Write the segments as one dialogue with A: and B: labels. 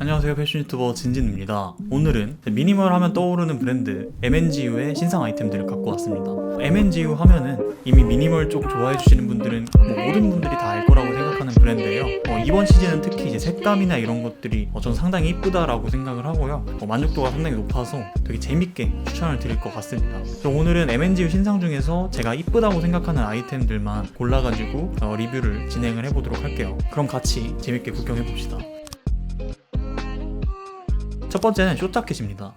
A: 안녕하세요 패션 유튜버 진진입니다. 오늘은 미니멀 하면 떠오르는 브랜드 MNGU의 신상 아이템들을 갖고 왔습니다. MNGU 하면은 이미 미니멀 쪽 좋아해 주시는 분들은 뭐 모든 분들이 다 알 거라고 생각하는 브랜드예요. 어, 이번 시즌은 특히 이제 색감이나 이런 것들이 어, 전 상당히 이쁘다라고 생각을 하고요. 어, 만족도가 상당히 높아서 되게 재밌게 추천을 드릴 것 같습니다. 오늘은 MNGU 신상 중에서 제가 이쁘다고 생각하는 아이템들만 골라가지고 어, 리뷰를 진행을 해보도록 할게요. 그럼 같이 재밌게 구경해 봅시다 첫 번째는.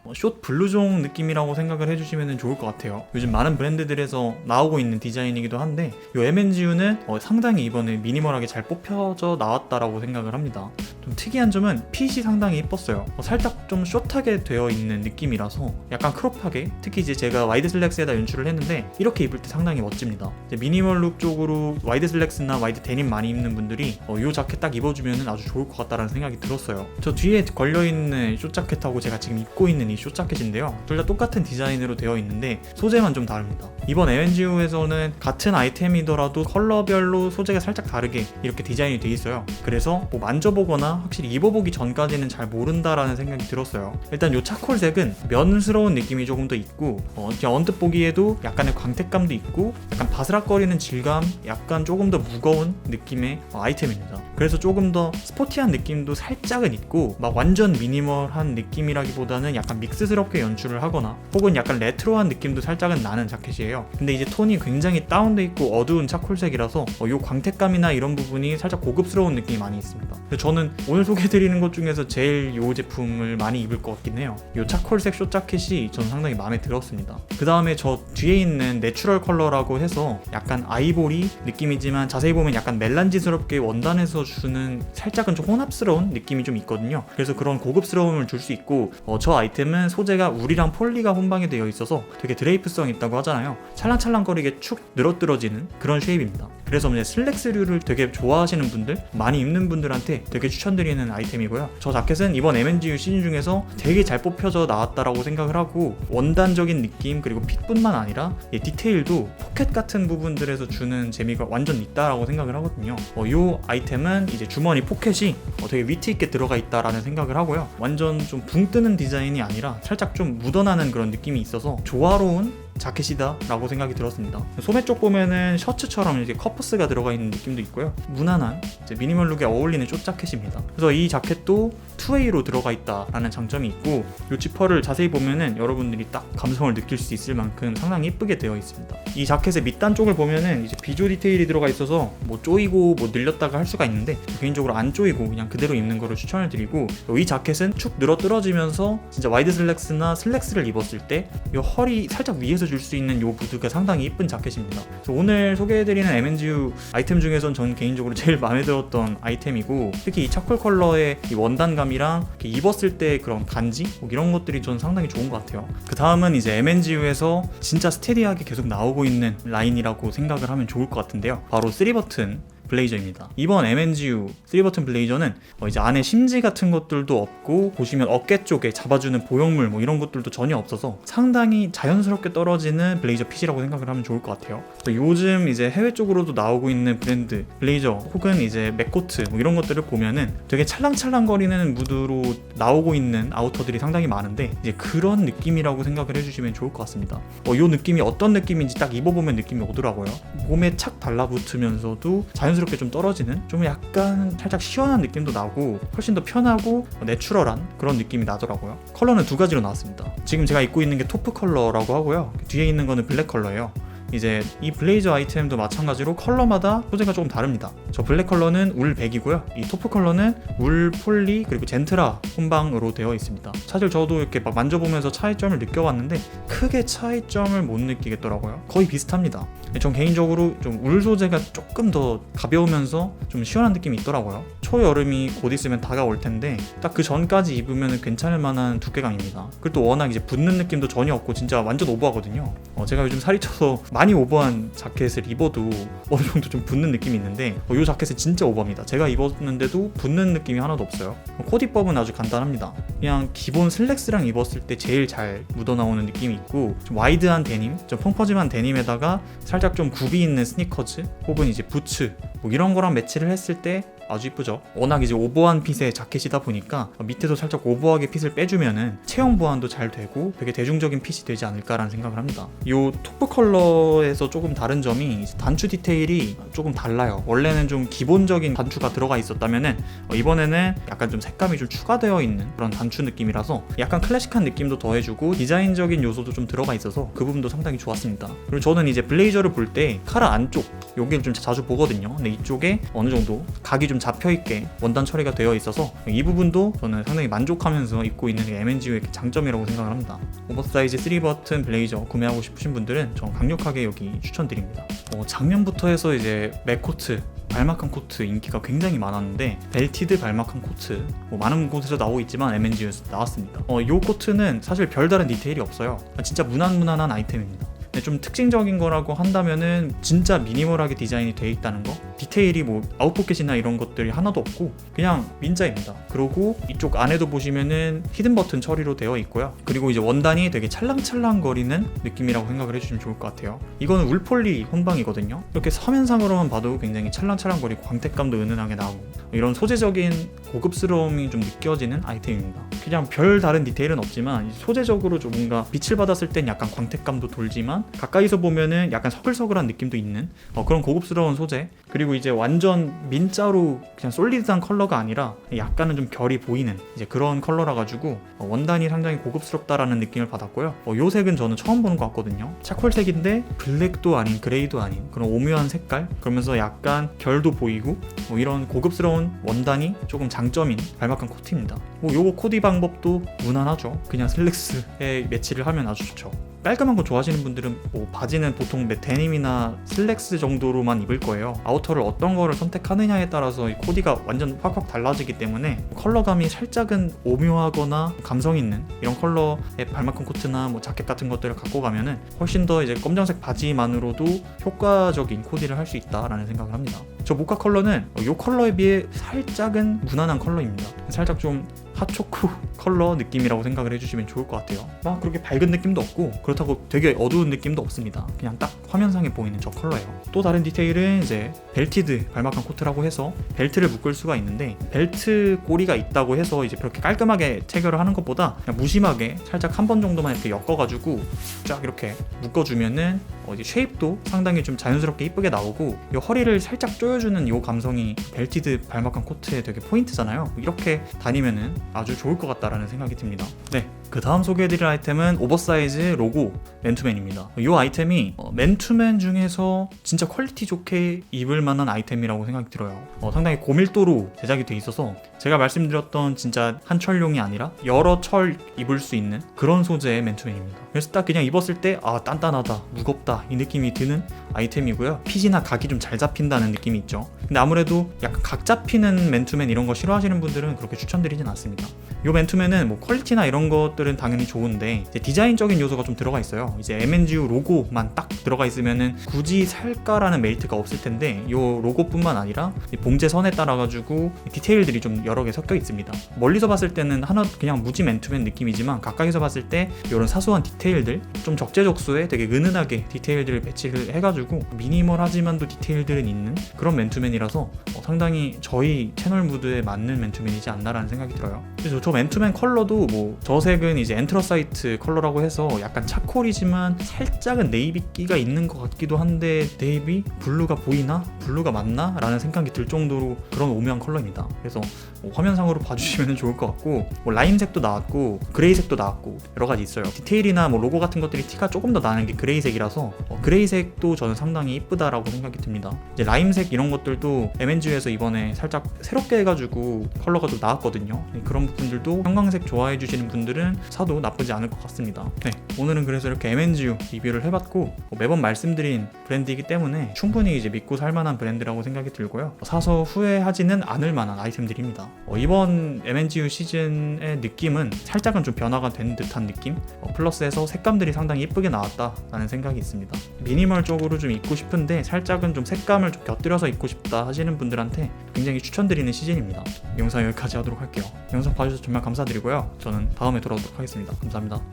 A: 어, 숏 블루종 느낌이라고 생각을 해주시면 좋을 것 같아요. 요즘 많은 브랜드들에서 나오고 있는 디자인이기도 한데 이 MNGU는 어, 상당히 이번에 미니멀하게 잘 뽑혀져 나왔다라고 생각을 합니다. 좀 특이한 점은 핏이 상당히 이뻤어요. 어, 살짝 좀 숏하게 되어 있는 느낌이라서 약간 크롭하게 특히 이제 제가 와이드 슬랙스에다 연출을 했는데 이렇게 입을 때 상당히 멋집니다. 미니멀 룩 쪽으로 와이드 슬랙스나 와이드 데님 많이 입는 분들이 어, 이 자켓 딱 입어주면 아주 좋을 것 같다라는 생각이 들었어요. 저 뒤에 걸려있는 숏 자켓하고 제가 지금 입고 있는 이숏 자켓인데요. 둘 다 똑같은 디자인으로 되어 있는데 소재만 좀 다릅니다. 이번 MNGU에서는 같은 아이템이더라도 컬러별로 소재가 살짝 다르게 이렇게 디자인이 돼 있어요. 그래서 뭐 만져보거나 확실히 입어보기 전까지는 잘 모른다라는 생각이 들었어요. 일단 이 차콜색은 면스러운 느낌이 조금 더 있고 어, 언뜻 보기에도 약간의 광택감도 있고 약간 바스락거리는 질감, 약간 조금 더 무거운 느낌의 어, 아이템입니다. 그래서 조금 더 스포티한 느낌도 살짝은 있고 막 완전 미니멀한 느낌이라기보다는 약간 믹스스럽게 연출을 하거나 혹은 약간 레트로한 느낌도 살짝은 나는 자켓이에요. 근데 이제 톤이 굉장히 다운돼 있고 어두운 차콜색이라서 어, 요 광택감이나 이런 부분이 살짝 고급스러운 느낌이 많이 있습니다. 저는 오늘 소개해드리는 것 중에서 제일 요 제품을 많이 입을 것 같긴 해요. 요 차콜색 숏 자켓이 전 상당히 마음에 들었습니다. 그 다음에 저 뒤에 있는 내추럴 컬러라고 해서 약간 아이보리 느낌이지만 자세히 보면 약간 멜란지스럽게 원단에서 주는 살짝은 좀 혼합스러운 느낌이 좀 있거든요. 그래서 그런 고급스러움을 줄 수 있고 어, 저 아이템은 소재가 울이랑 폴리가 혼방이 되어 있어서 되게 드레이프성 있다고 하잖아요. 찰랑찰랑거리게 축 늘어뜨러지는 그런 쉐입입니다. 그래서 이제 슬랙스류를 되게 좋아하시는 분들, 많이 입는 분들한테 되게 추천드리는 아이템이고요. 저 자켓은 이번 MNGU 시즌 중에서 되게 잘 뽑혀져 나왔다라고 생각을 하고 원단적인 느낌 그리고 핏뿐만 아니라 이 디테일도 포켓 같은 부분들에서 주는 재미가 완전 있다라고 생각을 하거든요. 어, 이 아이템은 이제 주머니 포켓이 어, 되게 위트 있게 들어가 있다라는 생각을 하고요. 완전 좀 붕 뜨는 디자인이 아니라 살짝 좀 묻어나는 그런 느낌이 있어서 조화로운 자켓이다 라고 생각이 들었습니다. 소매 쪽 보면은 셔츠처럼 이렇게 커프스가 들어가 있는 느낌도 있고요. 무난한 이제 미니멀 룩에 어울리는 숏 자켓입니다. 그래서 이 자켓도 2웨이로 들어가 있다라는 장점이 있고 이 지퍼를 자세히 보면은 여러분들이 딱 감성을 느낄 수 있을 만큼 상당히 이쁘게 되어 있습니다. 이 자켓의 밑단 쪽을 보면은 이제 비조 디테일이 들어가 있어서 뭐 쪼이고 뭐 늘렸다가 할 수가 있는데 개인적으로 안 쪼이고 그냥 그대로 입는 거를 추천을 드리고 이 자켓은 축 늘어 떨어지면서 진짜 와이드 슬랙스나 슬랙스를 입었을 때 이 허리 살짝 위에서 줄 수 있는 이 부드가 상당히 이쁜 자켓입니다. 오늘 소개해드리는 MNGU 아이템 중에선 전 개인적으로 제일 마음에 들었던 아이템이고 특히 이 차콜 컬러의 이 원단감이랑 입었을 때 그런 간지 뭐 이런 것들이 전 상당히 좋은 것 같아요. 그 다음은 이제 MNGU에서 진짜 스테디하게 계속 나오고 있는 라인이라고 생각을 하면 좋을 것 같은데요. 바로 3버튼 블레이저입니다. 이번 MNGU 3버튼 블레이저는 어 이제 안에 심지 같은 것들도 없고 보시면 어깨 쪽에 잡아주는 보형물 뭐 이런 것들도 전혀 없어서 상당히 자연스럽게 떨어지는 블레이저 핏이라고 생각을 하면 좋을 것 같아요. 요즘 이제 해외 쪽으로도 나오고 있는 브랜드 블레이저 혹은 이제 맥코트 뭐 이런 것들을 보면은 되게 찰랑찰랑거리는 무드로 나오고 있는 아우터들이 상당히 많은데 이제 그런 느낌이라고 생각을 해주시면 좋을 것 같습니다. 어, 요 느낌이 어떤 느낌인지 딱 입어보면 느낌이 오더라고요. 몸에 착 달라붙으면서도 자연스럽게 자연스럽게 좀 떨어지는 좀 약간 살짝 시원한 느낌도 나고 훨씬 더 편하고 내추럴한 그런 느낌이 나더라고요. 컬러는 두 가지로 나왔습니다. 지금 제가 입고 있는 게 토프 컬러라고 하고요. 뒤에 있는 거는 블랙 컬러예요 이제 이 블레이저 아이템도 마찬가지로 컬러마다 소재가 조금 다릅니다. 저 블랙 컬러는 울 100이고요. 이 토프 컬러는 울 폴리 그리고 젠트라 혼방으로 되어 있습니다. 사실 저도 이렇게 막 만져보면서 차이점을 느껴봤는데 크게 차이점을 못 느끼겠더라고요. 거의 비슷합니다. 전 개인적으로 좀 울 소재가 조금 더 가벼우면서 좀 시원한 느낌이 있더라고요. 초여름이 곧 있으면 다가올 텐데 딱 그 전까지 입으면 괜찮을 만한 두께감입니다. 그리고 또 워낙 이제 붙는 느낌도 전혀 없고 진짜 완전 오버하거든요. 어, 제가 요즘 살이 쪄서 오버한 자켓을 입어도 어느 정도 좀 붙는 느낌이 있는데 어, 이 자켓은 진짜 오버입니다. 제가 입었는데도 붙는 느낌이 하나도 없어요. 어, 코디법은 아주 간단합니다. 그냥 기본 슬랙스랑 입었을 때 제일 잘 묻어나오는 느낌이 있고 좀 와이드한 데님, 좀 펑퍼짐한 데님에다가 살짝 좀 굽이 있는 스니커즈 혹은 이제 부츠 뭐 이런 거랑 매치를 했을 때 아주 이쁘죠. 워낙 이제 오버한 핏의 자켓이다 보니까 밑에도 살짝 오버하게 핏을 빼주면은 체형 보완도 잘 되고 되게 대중적인 핏이 되지 않을까라는 생각을 합니다. 이 토프 컬러 에서 조금 다른 점이 단추 디테일이 조금 달라요. 원래는 좀 기본적인 단추가 들어가 있었다면은 어, 이번에는 약간 좀 색감이 좀 추가되어 있는 그런 단추 느낌이라서 약간 클래식한 느낌도 더해주고 디자인적인 요소도 좀 들어가 있어서 그 부분도 상당히 좋았습니다. 그리고 저는 이제 블레이저를 볼 때 카라 안쪽 여기를 좀 자주 보거든요. 근데 이쪽에 어느 정도 각이 좀 잡혀 있게 원단 처리가 되어 있어서 이 부분도 저는 상당히 만족하면서 입고 있는 게 MNG의 장점이라고 생각을 합니다. 오버사이즈 3버튼 블레이저 구매하고 싶으신 분들은 저 강력하게 여기 추천드립니다. 어, 작년부터 해서 이제 맥코트 발막한 코트 인기가 굉장히 많았는데 벨티드 발막한 코트 뭐 많은 곳에서 나오고 있지만 MNG에서 나왔습니다. 어, 이 코트는 사실 별다른 디테일이 없어요. 진짜 무난무난한 아이템입니다. 좀 특징적인 거라고 한다면은 진짜 미니멀하게 디자인이 되어 있다는 거 디테일이 뭐 아웃포켓이나 이런 것들이 하나도 없고 그냥 민자입니다. 그리고 이쪽 안에도 보시면은 히든 버튼 처리로 되어 있고요. 그리고 이제 원단이 되게 찰랑찰랑 거리는 느낌이라고 생각을 해주시면 좋을 것 같아요. 이거는 울폴리 혼방이거든요. 이렇게 서면상으로만 봐도 굉장히 찰랑찰랑거리고 광택감도 은은하게 나오고 이런 소재적인 고급스러움이 좀 느껴지는 아이템입니다. 그냥 별 다른 디테일은 없지만 소재적으로 좀 뭔가 빛을 받았을 땐 약간 광택감도 돌지만 가까이서 보면은 약간 서글서글한 느낌도 있는 어, 그런 고급스러운 소재. 그리고 이제 완전 민자로 그냥 솔리드한 컬러가 아니라 약간은 좀 결이 보이는 이제 그런 컬러라 가지고 어, 원단이 상당히 고급스럽다라는 느낌을 받았고요. 어, 요 색은 저는 처음 보는 것 같거든요. 차콜색인데 블랙도 아닌 그레이도 아닌 그런 오묘한 색깔? 그러면서 약간 결도 보이고 뭐 이런 고급스러운 원단이 조금 장점인 발막한 코트입니다. 뭐 요거 코디 방법도 무난하죠. 그냥 슬랙스에 매치를 하면 아주 좋죠 깔끔한 거 좋아하시는 분들은 뭐 바지는 보통 매- 데님이나 슬랙스 정도로만 입을 거예요. 아우터를 어떤 거를 선택하느냐에 따라서 이 코디가 완전 확확 달라지기 때문에 컬러감이 살짝은 오묘하거나 감성 있는 이런 컬러의 발막한 코트나 뭐 자켓 같은 것들을 갖고 가면은 훨씬 더 이제 검정색 바지만으로도 효과적인 코디를 할 수 있다라는 생각을 합니다. 저 모카 컬러는 이 컬러에 비해 살짝은 무난한 컬러입니다. 살짝 좀 핫초코 컬러 느낌이라고 생각을 해주시면 좋을 것 같아요. 막 그렇게 밝은 느낌도 없고 그렇다고 되게 어두운 느낌도 없습니다. 그냥 딱 화면상에 보이는 저 컬러예요. 또 다른 디테일은 이제 벨티드 발막한 코트라고 해서 벨트를 묶을 수가 있는데 벨트 꼬리가 있다고 해서 이제 그렇게 깔끔하게 체결을 하는 것보다 무심하게 살짝 한 번 정도만 이렇게 엮어가지고 쫙 이렇게 묶어주면은 어, 이제 쉐입도 상당히 좀 자연스럽게 이쁘게 나오고 이 허리를 살짝 조여주는 이 감성이 벨티드 발막한 코트의 되게 포인트잖아요. 이렇게 다니면은 아주 좋을 것 같다라는 생각이 듭니다. 네. 그 다음 소개해드릴 아이템은 오버사이즈 로고 맨투맨입니다. 이 아이템이 어, 맨투맨 중에서 진짜 퀄리티 좋게 입을 만한 아이템이라고 생각이 들어요. 어, 상당히 고밀도로 제작이 돼 있어서 제가 말씀드렸던 진짜 한 철용이 아니라 여러 철 입을 수 있는 그런 소재의 맨투맨입니다. 그래서 딱 그냥 입었을 때 아 단단하다, 무겁다 이 느낌이 드는 아이템이고요. 핏이나 각이 좀 잘 잡힌다는 느낌이 있죠. 근데 아무래도 약간 각 잡히는 맨투맨 이런 거 싫어하시는 분들은 그렇게 추천드리진 않습니다. 이 맨투맨은 뭐 퀄리티나 이런 것들 은 당연히 좋은데 디자인적인 요소가 좀 들어가 있어요. 이제 MNGU 로고만 딱 들어가 있으면은 굳이 살까라는 메리트가 없을 텐데 이 로고뿐만 아니라 이 봉제 선에 따라 가지고 디테일들이 좀 여러 개 섞여 있습니다. 멀리서 봤을 때는 하나 그냥 무지 맨투맨 느낌이지만 가까이서 봤을 때 이런 사소한 디테일들 좀 적재적소에 되게 은은하게 디테일들을 배치를 해가지고 미니멀하지만도 디테일들은 있는 그런 맨투맨이라서 어, 상당히 저희 채널 무드에 맞는 맨투맨이지 않나라는 생각이 들어요. 그래서 저 맨투맨 컬러도 뭐 저색 은 이제 엔트러사이트 컬러라고 해서 약간 차콜이지만 살짝은 네이비기가 있는 것 같기도 한데 네이비 블루가 보이나 블루가 맞나 라는 생각이 들 정도로 그런 오묘한 컬러입니다. 그래서 뭐 화면상으로 봐주시면 좋을 것 같고 뭐 라임색도 나왔고 그레이색도 나왔고 여러 가지 있어요. 디테일이나 뭐 로고 같은 것들이 티가 조금 더 나는 게 그레이색이라서 어, 그레이색도 저는 상당히 이쁘다라고 생각이 듭니다. 이제 라임색 이런 것들도 MNG에서 이번에 살짝 새롭게 해가지고 컬러가 좀 나왔거든요. 네, 그런 부분들도 형광색 좋아해 주시는 분들은 사도 나쁘지 않을 것 같습니다. 네, 오늘은 그래서 이렇게 MNGU 리뷰를 해봤고 어, 매번 말씀드린 브랜드이기 때문에 충분히 이제 믿고 살만한 브랜드라고 생각이 들고요. 사서 후회하지는 않을 만한 아이템들입니다. 어, 이번 MNGU 시즌의 느낌은 살짝은 좀 변화가 된 듯한 느낌? 어, 플러스에서 색감들이 상당히 예쁘게 나왔다라는 생각이 있습니다. 미니멀 쪽으로 좀 입고 싶은데 살짝은 좀 색감을 좀 곁들여서 입고 싶다 하시는 분들한테 굉장히 추천드리는 시즌입니다. 영상 여기까지 하도록 할게요. 영상 봐주셔서 정말 감사드리고요. 저는 다음에 돌아오 도록 하겠습니다. 감사합니다.